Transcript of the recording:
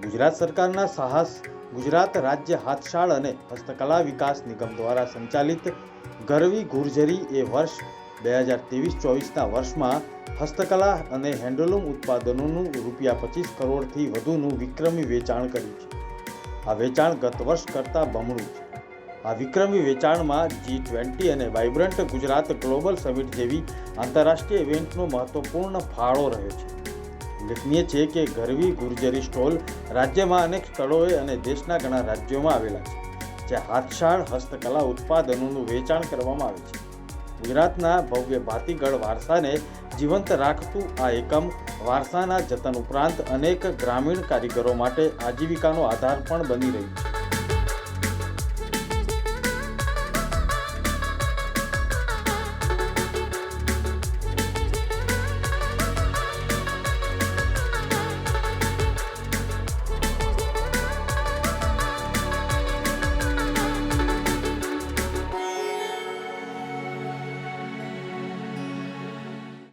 ગુજરાત સરકારના સાહસ, ગુજરાત રાજ્ય હાથશાળ અને હસ્તકલા વિકાસ નિગમ દ્વારા સંચાલિત ગરવી ગુર્જરી એ વર્ષ બે હજાર ત્રેવીસ ચોવીસના વર્ષમાં હસ્તકલા અને હેન્ડલૂમ ઉત્પાદનોનું રૂપિયા પચીસ કરોડથી વધુનું વિક્રમી વેચાણ કર્યું છે. આ વેચાણ ગત વર્ષ કરતાં બમણું છે. આ વિક્રમી વેચાણમાં જી ટ્વેન્ટી અને વાઇબ્રન્ટ ગુજરાત ગ્લોબલ સમિટ જેવી આંતરરાષ્ટ્રીય ઇવેન્ટનો મહત્વપૂર્ણ ફાળો રહ્યો છે. ઉલ્લેખનીય છે કે ગરવી ગુર્જરી સ્ટોલ રાજ્યમાં અનેક સ્થળોએ અને દેશના ઘણા રાજ્યોમાં આવેલા છે જ્યાં હાથશાળ હસ્તકલા ઉત્પાદનોનું વેચાણ કરવામાં આવે છે. ગુજરાતના ભવ્ય ભાતીગળ વારસાને જીવંત રાખતું આ એકમ વારસાના જતન ઉપરાંત અનેક ગ્રામીણ કારીગરો માટે આજીવિકાનો આધાર પણ બની રહ્યું છે.